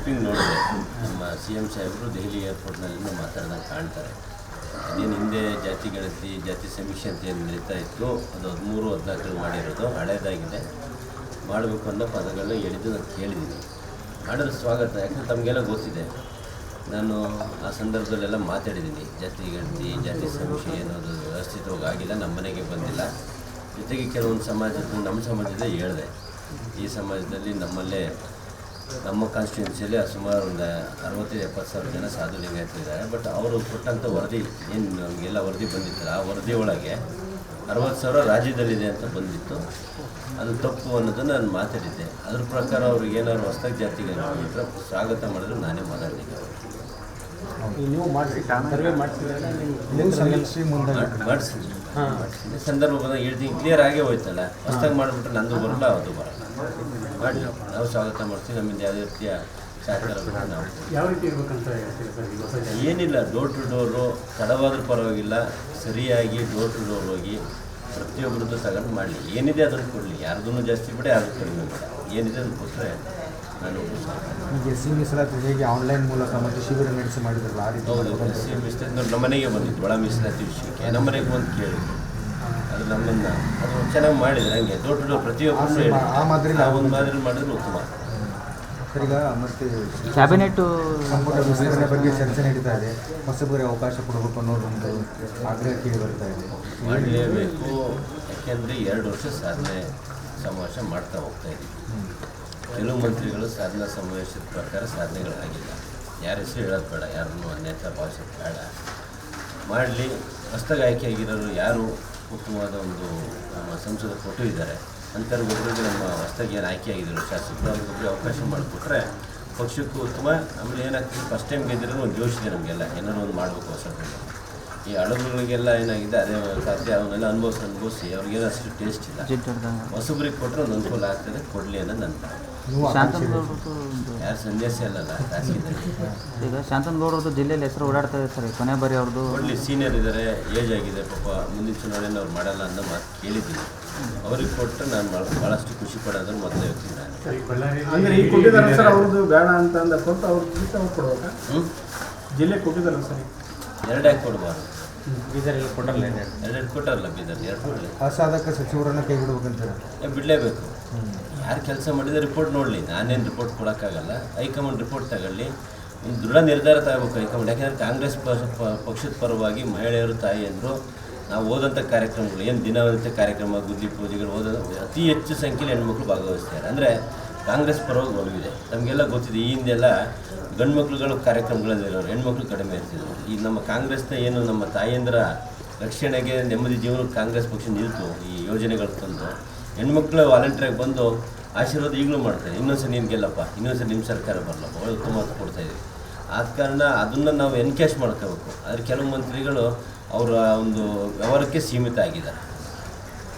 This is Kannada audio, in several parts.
ಕ್ಲಿಪ್ಪಿಂಗ್ ನೋಡಿದೆ ನಮ್ಮ ಸಿ ಎಂ ಸಾಹೇಬರು ದೆಹಲಿ ಏರ್ಪೋರ್ಟ್ನಲ್ಲಿ ಮಾತಾಡ್ದಂಗೆ ಕಾಣ್ತಾರೆ. ಅದೇನು ಹಿಂದೆ ಜಾತಿ ಗಣತಿ ಜಾತಿ ಸಮೀಕ್ಷೆ ಅಂತ ಏನು ನಡೀತಾ ಇತ್ತು, ಅದು ಹದಿಮೂರು ಹದಿನಾಲ್ಕರಲ್ಲಿ ಮಾಡಿರೋದು, ಹಳೇದಾಗಿದೆ. ಮಾಡಬೇಕು ಅನ್ನೋ ಪದಗಳನ್ನ ಹೇಳಿದ್ದು ನಾನು ಕೇಳಿದ್ದೀನಿ. ಮಾಡಿದ್ರೆ ಸ್ವಾಗತ, ಯಾಕಂದ್ರೆ ತಮಗೆಲ್ಲ ಗೊತ್ತಿದೆ. ನಾನು ಆ ಸಂದರ್ಭದಲ್ಲೆಲ್ಲ ಮಾತಾಡಿದ್ದೀನಿ. ಜಾತಿ ಗಣತಿ, ಜಾತಿ ಸಮೀಕ್ಷೆ ಏನೋದು ವ್ಯವಸ್ಥಿತವಾಗಿ ಆಗಿಲ್ಲ, ನಮ್ಮ ಮನೆಗೆ ಬಂದಿಲ್ಲ. ಜೊತೆಗೆ ಕೆಲವೊಂದು ಸಮಾಜದ, ನಮ್ಮ ಸಮಾಜದ ಹೇಳಿದೆ. ಈ ಸಮಾಜದಲ್ಲಿ ನಮ್ಮಲ್ಲೇ ನಮ್ಮ ಕಾನ್ಸ್ಟಿಟ್ಯೂನ್ಸಿಯಲ್ಲಿ ಸುಮಾರು ಒಂದು ಅರವತ್ತೈದು ಎಪ್ಪತ್ತು ಸಾವಿರ ಜನ ಸಾಧು ಲಿಂಗಾಯತರಿದ್ದಾರೆ ಬಟ್ ಅವರು ಕೊಟ್ಟಂಥ ವರದಿ ಏನು ನಮಗೆಲ್ಲ ವರದಿ ಬಂದಿತ್ತಲ್ಲ ಆ ವರದಿ ಒಳಗೆ ಅರವತ್ತು ಸಾವಿರ ರಾಜ್ಯದಲ್ಲಿದೆ ಅಂತ ಬಂದಿತ್ತು. ಅದು ತಪ್ಪು ಅನ್ನೋದನ್ನು ನಾನು ಮಾತಾಡಿದ್ದೆ. ಅದ್ರ ಪ್ರಕಾರ ಅವ್ರಿಗೆ ಏನಾದ್ರು ಹೊಸ್ದಾಗಿ ಜಾತಿಗೆ ಬಿಟ್ಟರೆ ಸ್ವಾಗತ ಮಾಡಿದ್ರೆ ನಾನೇ ಮಾತಾಡಿದ್ದೆ ನೀವು ಮಾಡಿಸಿ ಸರ್ವೆ ಮಾಡಿಸಿದ್ರೆ ನೀವು ಸಮೀಕ್ಷೆ ಸಂದರ್ಭ ಬಂದಾಗ ಹೇಳ್ತೀನಿ ಕ್ಲಿಯರ್ ಆಗೇ ಹೋಯ್ತಲ್ಲ. ಹೊಸ್ತಾಗಿ ಮಾಡಿಬಿಟ್ರೆ ನಂದು ಬರಲ್ಲ ಅದು ಬರಲ್ಲ. ನಾವು ಸ್ವಾಗತ ಮಾಡ್ತೀವಿ ನಮ್ಮಿಂದ ಯಾವುದೇ ರೀತಿಯ ಸಹಕಾರ ಬೇಕು ನಾವು ಯಾವ ರೀತಿ ಇರ್ಬೇಕಂತ ಹೇಳ್ತೀರಿ ಸರ್ ಈ ಹೊಸ ಜಾತಿ? ಏನಿಲ್ಲ ಡೋರ್ ಟು ಡೋರು ತಡವಾದ್ರೂ ಪರವಾಗಿಲ್ಲ ಸರಿಯಾಗಿ ಡೋರ್ ಟು ಡೋರ್ ಹೋಗಿ ಪ್ರತಿಯೊಬ್ಬರದ್ದು ತಗೊಂಡು ಮಾಡಲಿ ಏನಿದೆ ಅದನ್ನು ಕೊಡಲಿ ಯಾರ್ದೂ ಜಾಸ್ತಿ ಬೇಡ ಯಾರ್ದು ಕಡಿಮೆ ಬೇಡ ಏನಿದೆ ಅದನ್ನು ಕೊಟ್ಟರೆ ನಾನು ಒಪ್ಪಿಸ್ತೀನಿ. ಸಿ ಮೀಸಲಾತಿ ಹೇಗೆ ಆನ್ಲೈನ್ ಮೂಲಕ ಮತ್ತು ಶಿಬಿರ ನಡೆಸಿ ಮಾಡಿದ್ರಲ್ಲ ಆ ರೀತಿ ಹೌದು ಸಿ ಮಿಸ್ಟೇಕ್ ನಮ್ಮ ಮನೆಗೆ ಬಂದಿತ್ತು ಒಳ ಮೀಸಲಾತಿ ವಿಷಯಕ್ಕೆ ನಮ್ಮ ಮನೆಗೆ ಬಂದು ಕೇಳಿದ್ರು ಅದು ನಮ್ಮನ್ನು ಅದು ಚೆನ್ನಾಗಿ ಮಾಡಿದ್ರೆ ಹಂಗೆ. ದೊಡ್ಡ ದೊಡ್ಡ ಪ್ರತಿಯೊಬ್ಬರು ಆ ಮ- ಆ ಮಾದರಿಲಿ ಒಂದು ಮಾದರಿ ಮಾಡಿದ್ರೆ ಉತ್ತಮ. ಈಗ ಮತ್ತೆ ಕ್ಯಾಬಿನೆಟ್ ಸಂಪುಟ ವಿಸ್ತರಣೆ ಬಗ್ಗೆ ಚರ್ಚೆ ನಡೀತಾ ಇದೆ. ಹೊಸಬರಿಗೆ ಅವಕಾಶ ಕೊಡಬೇಕು ಅನ್ನೋದು ಒಂದು ಆಗ್ರಹ ಕೇಳಿ ಬರ್ತಾ ಇದೆ. ಮಾಡಲೇಬೇಕು. ಯಾಕೆಂದರೆ ಎರಡು ವರ್ಷ ಸಾಧನೆ ಸಮಾವೇಶ ಮಾಡ್ತಾ ಹೋಗ್ತಾ ಇದ್ದೀವಿ ಕೆಲವು ಮಂತ್ರಿಗಳು ಸಾಧನಾ ಸಮಾವೇಶದ ಪ್ರಕಾರ ಸಾಧನೆಗಳಾಗಿಲ್ಲ. ಯಾರ ಹೆಸರು ಹೇಳೋದು ಬೇಡ. ಯಾರನ್ನು ಅನ್ಯತಾ ಭಾಷೆ ಬೇಡ. ಮಾಡಲಿ ಹೊಸ್ದಾಗಿ ಆಯ್ಕೆಯಾಗಿರೋರು ಯಾರು? ಉತ್ತಮವಾದ ಒಂದು ನಮ್ಮ ಸಂಸದ ಕೊಟ್ಟು ಇದ್ದಾರೆ. ಅಂಥವ್ರಿಗೊಬ್ಬರಿಗೆ ನಮ್ಮ ಹೊಸದಾಗಿ ಏನು ಆಯ್ಕೆಯಾಗಿದ್ದರು ಶಾಸಕರು ಅವ್ರಿಗೊಬ್ಬರಿಗೆ ಅವಕಾಶ ಮಾಡಿಕೊಟ್ರೆ ಪಕ್ಷಕ್ಕೂ ಉತ್ತಮ ಆಮೇಲೆ ಏನಾಗ್ತದೆ? ಫಸ್ಟ್ ಟೈಮ್ ಗೆದ್ದಿರೋದು ಒಂದು ಇದೆ ನಮಗೆಲ್ಲ. ಏನಾದ್ರು ಒಂದು ಮಾಡಬೇಕು ಹೊಸ ಈ ಹಳಬರುಗಳಿಗೆಲ್ಲ ಏನಾಗಿದೆ? ಅದೇ ಸಾಧ್ಯ ಅವನ್ನೆಲ್ಲ ಅನುಭವಿಸಿ ಅನುಭವಿಸಿ ಅವ್ರಿಗೇನು ಅಷ್ಟು ಟೇಸ್ಟ್ ಇಲ್ಲ ಹೊಸಬ್ರಿಗೆ ಕೊಟ್ಟರೆ ಒಂದು ಅನುಕೂಲ ಆಗ್ತದೆ. ಕೊಡಲಿ ಅನ್ನೋದು ನನ್ನ ಭಾವನೆ. ಶಾಂತನ್ ಆಕಾಂಕ್ಷಿ ಗೌಡ್ರದ್ದು ಯಾರು ಸಂದೇಶ ಅಲ್ಲಲ್ಲ ಖಾಸಗಿದಲ್ಲಿ ಈಗ ಶಾಂತನ್ ಗೌಡ್ರದ್ದು ಜಿಲ್ಲೆಯಲ್ಲಿ ಹೆಸರು ಓಡಾಡ್ತಾ ಇದೆ ಸರ್ ಕೊನೆ ಬಾರಿ ಅವ್ರದ್ದು ಒಳ್ಳೆ ಸೀನಿಯರ್ ಇದ್ದಾರೆ ಏಜ್ ಆಗಿದೆ ಪಾಪ ಮುಂದಿನ ಚುನಾವಣೆಯನ್ನು ಅವ್ರು ಮಾಡಲ್ಲ ಅಂತ ಮಾತು ಕೇಳಿದ್ದೀನಿ. ಅವ್ರಿಗೆ ಕೊಟ್ಟು ನಾನು ಬಹಳಷ್ಟು ಭಾಳಷ್ಟು ಖುಷಿ ಪಡೋದನ್ನು ಮೊದಲೇ ಹೇಳ್ತೀನಿ ನಾನು. ಅಂದ್ರೆ ಈ ಕೊಟ್ಟಿದ್ದಾರೆ ಸರ್ ಅವ್ರದ್ದು ಬೇಡ ಅಂತ ಅಂದ ಕೊಟ್ಟು ಅವ್ರ ಖುಷಿ ಅವ್ರು ಕೊಡ್ಬೇಕಾ? ಹ್ಞೂ ಜಿಲ್ಲೆ ಕೊಟ್ಟಿದ್ದಾರೆ ಸರ್ ಎರಡೇ ಕೊಡಬಾರ್ದು. ಬೀದರಲ್ಲಿ ಕೊಟ್ಟಲ್ಲ ಎರಡೆರಡು ಕೊಟ್ಟಾರಲ್ಲ ಬೀದರ್ ಎರಡು ಕೊಡಲಿ ಅಸಾಧಕ ಸಚಿವರನ್ನು ಕೈ ಬಿಡ್ಬೇಕಂತಾರೆ? ಏ, ಬಿಡಲೇಬೇಕು. ಯಾರು ಕೆಲಸ ಮಾಡಿದ್ರೆ ರಿಪೋರ್ಟ್ ನೋಡಲಿ. ನಾನೇನು ರಿಪೋರ್ಟ್ ಕೊಡೋಕ್ಕಾಗಲ್ಲ. ಹೈಕಮಾಂಡ್ ರಿಪೋರ್ಟ್ ತಗೊಳ್ಳಿ. ಒಂದು ದೃಢ ನಿರ್ಧಾರ ತಗೋಬೇಕು ಹೈಕಮಾಂಡ್. ಯಾಕೆಂದರೆ ಕಾಂಗ್ರೆಸ್ ಪಕ್ಷದ ಪರವಾಗಿ ಮಹಿಳೆಯರು, ತಾಯಿಯಂದರು ನಾವು ಓದಂಥ ಕಾರ್ಯಕ್ರಮಗಳು, ಏನು ದಿನವಂತ ಕಾರ್ಯಕ್ರಮ ಗುದ್ದಿ ಪೂಜೆಗಳು ಓದೋ ಅತಿ ಹೆಚ್ಚು ಸಂಖ್ಯೆಯಲ್ಲಿ ಹೆಣ್ಮಕ್ಳು ಭಾಗವಹಿಸ್ತಾರೆ. ಅಂದರೆ ಕಾಂಗ್ರೆಸ್ ಪರವಾಗಿ ಒಲವಿದೆ. ನಮಗೆಲ್ಲ ಗೊತ್ತಿದೆ, ಈ ಹಿಂದೆಲ್ಲ ಗಂಡು ಕಾರ್ಯಕ್ರಮಗಳಲ್ಲಿ ಇರೋರು ಹೆಣ್ಮಕ್ಳು ಕಡಿಮೆ ಇರ್ತಿದ್ರು. ಈ ನಮ್ಮ ಕಾಂಗ್ರೆಸ್ನ ಏನು ನಮ್ಮ ತಾಯಂದಿರ ರಕ್ಷಣೆಗೆ ನೆಮ್ಮದಿ ಜೀವನಕ್ಕೆ ಕಾಂಗ್ರೆಸ್ ಪಕ್ಷ ನಿಲ್ತು, ಈ ಯೋಜನೆಗಳು ತಂದು ಹೆಣ್ಮಕ್ಳು ವಾಲಂಟಿಯರಾಗಿ ಬಂದು ಆಶೀರ್ವಾದ ಈಗಲೂ ಮಾಡ್ತಾರೆ. ಇನ್ನೊಂದ್ಸರಿ ನೀನು ಗೆಲ್ಲಪ್ಪ ಇನ್ನೊಂದ್ಸರಿ ನಿಮ್ಮ ಸರ್ಕಾರ ಬರಲಪ್ಪ, ಒಳ್ಳೆ ಉತ್ತಮ ಅಂತ ಕೊಡ್ತಾ ಇದ್ದೀವಿ ಆದ ಕಾರಣ ಅದನ್ನು ನಾವು ಎನ್ಕ್ಯಾಶ್ ಮಾಡ್ಕೋಬೇಕು. ಆದರೆ ಕೆಲವು ಮಂತ್ರಿಗಳು ಅವರ ಒಂದು ವ್ಯವಹಾರಕ್ಕೆ ಸೀಮಿತ ಆಗಿದ್ದಾರೆ.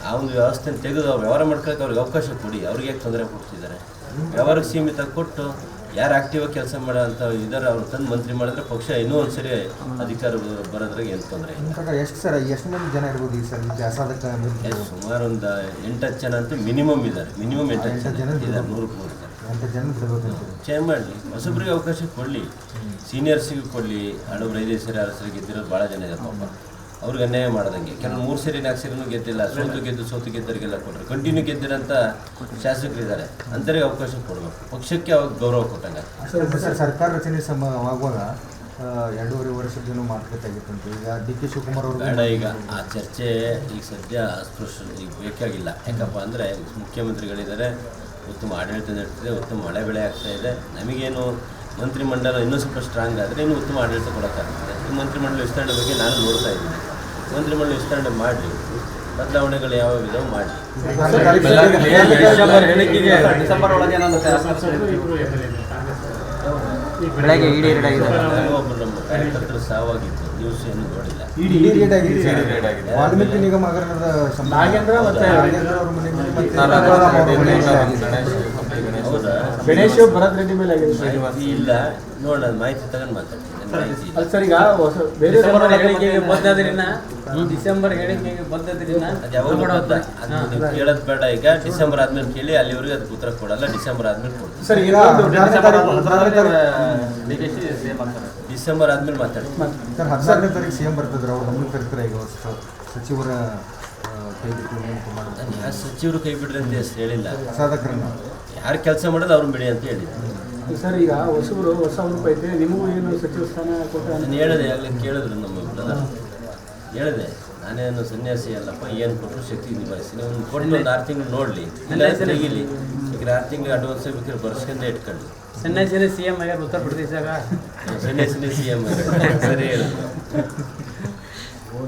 ಆ ಒಂದು ವ್ಯವಸ್ಥೆನ ತೆಗೆದು ವ್ಯವಹಾರ ಮಾಡ್ಕೊಳ್ಳೋಕೆ ಅವ್ರಿಗೆ ಅವಕಾಶ ಕೊಡಿ. ಅವ್ರಿಗೆ ಯಾಕೆ ತೊಂದರೆ ಕೊಡ್ತಿದ್ದಾರೆ? ವ್ಯವಹಾರಕ್ಕೆ ಸೀಮಿತ ಕೊಟ್ಟು ಯಾರು ಆಕ್ಟಿವ್ ಕೆಲಸ ಮಾಡೋ ಅಂತ ಇದ್ದಾರೆ ಅವ್ರು ತಂದು ಮಂತ್ರಿ ಮಾಡಿದ್ರೆ ಪಕ್ಷ ಇನ್ನೂ ಒಂದ್ಸರಿ ಅಧಿಕಾರ ಬರೋದ್ರಾಗ ಏನು ತೊಂದರೆ ಇಲ್ಲ. ಎಷ್ಟು ಸರ್ ಎಷ್ಟು ಮಂದಿ ಜನ ಇರ್ಬೋದು ಈ ಸರ್? ಸುಮಾರು ಒಂದು ಎಂಟತ್ತು ಜನ ಅಂತೂ ಮಿನಿಮಮ್ ಇದ್ದಾರೆ ಮಿನಿಮಮ್ ಎಂಟು ಹತ್ತು ಜನ. ಇದ್ದಾರೆ ನೂರಕ್ಕೆ ನೂರು ಎಂಟು ಚೇಂಜ್ ಮಾಡಲಿ. ಹೊಸಬ್ರಿಗೆ ಅವಕಾಶ ಕೊಡಲಿ. ಸೀನಿಯರ್ಸಿಗೆ ಕೊಡಲಿ. ಹಳಬ್ರು ಐದೈದು ಸರಿ ಆರು ಸರಿ ಗೆದ್ದಿರೋರು ಭಾಳ ಜನ ಇದ್ದಾರೆ ಪಾಪ. ಅವ್ರಿಗೆ ಅನ್ಯಾಯ ಮಾಡ್ದಂಗೆ. ಕೆಲವು ಮೂರು ಸರಿ ನಾಲ್ಕು ಸರಿನೂ ಗೆದ್ದಿಲ್ಲ ಸೋತು ಗೆದ್ದು ಸೋತು ಗೆದ್ದರಿಗೆಲ್ಲ ಕೊಟ್ಟರು ಕಂಟಿನ್ಯೂ ಗೆದ್ದಿರಂತ ಶಾಸಕರಿದ್ದಾರೆ. ಅಂಥವ್ರಿಗೆ ಅವಕಾಶ ಕೊಡಬೇಕು. ಪಕ್ಷಕ್ಕೆ ಅವಾಗ ಗೌರವ ಕೊಟ್ಟಂಗೆ. ಸರ್ ಸರ್ಕಾರ ರಚನೆ ಸಮ ಆಗುವಾಗ ಎರಡೂವರೆ ವರ್ಷದ ಮಾತುಕತೆ ಆಗಿತ್ತು ಈಗ ಡಿ ಕೆ ಶಿವಕುಮಾರ್ ಅವರು ಬೇಡ ಈಗ. ಆ ಚರ್ಚೆ ಈಗ ಸದ್ಯ ಅಸ್ಪೃಶ್ಯ ಈಗ ಬೇಕಾಗಿಲ್ಲ. ಯಾಕಪ್ಪ ಅಂದರೆ ಮುಖ್ಯಮಂತ್ರಿಗಳಿದ್ದಾರೆ. ಉತ್ತಮ ಆಡಳಿತ ನಡೀತಿದೆ ಉತ್ತಮ ಮಳೆ ಬೆಳೆ ಆಗ್ತಾ ಇದೆ. ನಮಗೇನು ಮಂತ್ರಿಮಂಡಲ ಇನ್ನೂ ಸ್ವಲ್ಪ ಸ್ಟ್ರಾಂಗ್ ಆದರೆ ಇನ್ನೂ ಉತ್ತಮ ಆಡಳಿತ ಕೊಡೋಕ್ಕಾಗ್ತದೆ. ಈ ಮಂತ್ರಿಮಂಡಲ ವಿಸ್ತರಣೆ ಬಗ್ಗೆ ನಾನು ನೋಡ್ತಾ ಇದ್ದೀನಿ. ಮಂತ್ರಿಮಂಡಲ ವಿಸ್ತರಣೆ ಮಾಡಿ ಬದಲಾವಣೆಗಳು ಯಾವ ಇದಾವೆ ಮಾಡಿ ಡಿಸೆಂಬರ್ ಒಳಗೆ ಬೆಳಗ್ಗೆ ಇಡಿ ರೇಟ್ ಆಗಿದೆ ನಾನು ಒಬ್ಬ ನಮ್ಮ ಕಾರ್ಯಕರ್ತರು ಸಾವಾಗಿತ್ತು ನ್ಯೂಸ್ ಏನು ನೋಡಿಲ್ಲ. ಇಡೀ ರೇಟ್ ಆಗಿದೆ ಸರ್. ವಾಲ್ಮೀಕಿ ನಿಗಮ ನಾಗೇಂದ್ರ ಮತ್ತೆ ನಾಗೇಂದ್ರ ಅವ್ರ ಮನೆ ಮೇಲೆ ಮತ್ತೆ ರಾಜಾರಾಮ್ ಅವ್ರ ಮನೆ ಮೇಲೆ ಆಗಿದೆ. ಹೌದಾ ಗಣೇಶ್ ಭರತ್ ರೆಡ್ಡಿ ಮೇಲೆ ಆಗಿದೆ ಸರ್ ಇಲ್ಲ. ನೋಡೋಣ ಮಾಹಿತಿ ತಗೊಂಡು ಮಾತಾಡ್ತೀನಿ. ಅಲ್ಲಿ ಸರ್ ಈಗ ಹೊಸ ಬೇರೆ ಡಿಸೆಂಬರ್ ಹೇಳಿಕೆಗೆ ಬಂದದ್ರಿನ ಡಿಸೆಂಬರ್ ಹೇಳಿಕೆಗೆ ಬಂದದ್ರಿನ ಅದು ಯಾವಾಗ ನೋಡೋದ ಅದು ಕೇಳೋದು ಬೇಡ ಈಗ. ಡಿಸೆಂಬರ್ ಆದ್ಮೇಲೆ ಕೇಳಿ ಅಲ್ಲಿವರೆಗೆ ಅದು ಉತ್ತರ ಕೊಡಲ್ಲ. ಡಿಸೆಂಬರ್ ಆದ್ಮೇಲೆ ಕೊಡ್ತೀನಿ ಸರ್ ಈಗ ಡಿಸೆಂಬರ್ ಆದ್ಮೇಲೆ ಮಾತಾಡ್ತೀನಿ ಸರ್ ಹದಿನಾರನೇ ತಾರೀಕು ಸಿ ಎಂ ಬರ್ತಿದ್ರು ಅವ್ರು ನಮ್ಮನ್ನು ಕರಿತಾರೆ ಈಗ ಹೊಸ ಸಚಿವರ ಕೈ ಬಿಟ್ಟು ಸಚಿವರು ಕೈ ಬಿಡ್ರಿ ಅಂತ ಹೇಳಿಲ್ಲ. ಸಾಧಕರನ್ನ. ಯಾರು ಕೆಲಸ ಮಾಡೋದು ಅವ್ರನ್ನ ಬಿಡಿ ಅಂತ ಹೇಳಿದ್ರು. ಸರ್ ಈಗ ಹೊಸಬರು ಹೊಸ ಹುಡುಪ ಐತೆ ನಿಮಗೂ ಏನು ಸಚಿವ ಸ್ಥಾನ ಕೊಟ್ಟ ನಾನು ಹೇಳಿದೆ ಅಲ್ಲಿ ಕೇಳಿದ್ರು ನಮ್ಮ ಬ್ರದರ್ ಹೇಳಿದೆ ನಾನೇನು ಸನ್ಯಾಸಿ ಅಲ್ಲಪ್ಪ ಏನು ಕೊಟ್ಟರು ಶಕ್ತಿ ನಿಭಾಯಿಸ್ತೀನಿ ಒಂದು ಕೊಟ್ಟು ಒಂದು ಆರು ತಿಂಗಳು ನೋಡಲಿ. ಇಲ್ಲ ತೆಗಿಲಿ. ಈಗ ಆರು ತಿಂಗಳು ಅಡ್ವಾನ್ಸ್ ಬೇಕಾದ್ರೆ ಬರ್ಸ್ಕೊಂಡೇ ಇಟ್ಕೊಳ್ಳಿ. ಸನ್ಯಾಸಿನೇ ಸಿ ಎಂ ಆಗ್ಯಾರ ಉತ್ತರ ಪ್ರದೇಶಾಗ ಸನ್ಯಾಸಿನೇ ಸಿ ಎಂ ಸರಿ ಹೇಳಿದ್ರು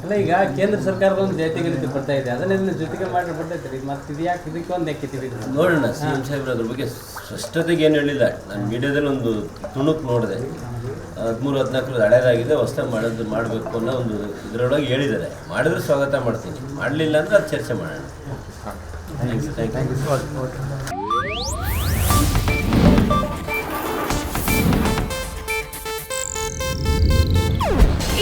ಅಲ್ಲ ಈಗ ಕೇಂದ್ರ ಸರ್ಕಾರದ ಒಂದು ಜೈತಿಗೆ ರೀತಿ ಬರ್ತಾ ಇದೆ. ಅದನ್ನ ಇದನ್ನ ಜೊತೆಗೆ ಮಾಡಿ ಬರ್ತೈತೆ ಮತ್ತೆ ಇದು ಯಾಕೆ ಇದಕ್ಕೆ ಒಂದು ಎಕ್ಕಿತೀವಿ ನೋಡೋಣ ಸಿ ಎಂ ಸಾಹೇಬ್ರು ಅದ್ರ ಬಗ್ಗೆ ಸ್ಪಷ್ಟತೆಗೆ ಏನು ಹೇಳಿಲ್ಲ. ನಾನು ಮೀಡಿಯಾದಲ್ಲಿ ಒಂದು ತುಣುಕು ನೋಡಿದೆ. ಹದಿಮೂರು ಹದಿನಾಲ್ಕರದ್ದು ಹಳೇದಾಗಿದೆ ಹೊಸ ಮಾಡೋದು ಮಾಡಬೇಕು ಅನ್ನೋ ಒಂದು ಇದರೊಳಗೆ ಹೇಳಿದ್ದಾರೆ. ಮಾಡಿದ್ರೆ ಸ್ವಾಗತ ಮಾಡ್ತೀನಿ. ಮಾಡಲಿಲ್ಲ ಅಂದ್ರೆ ಅದು ಚರ್ಚೆ ಮಾಡೋಣ. Thank you thank you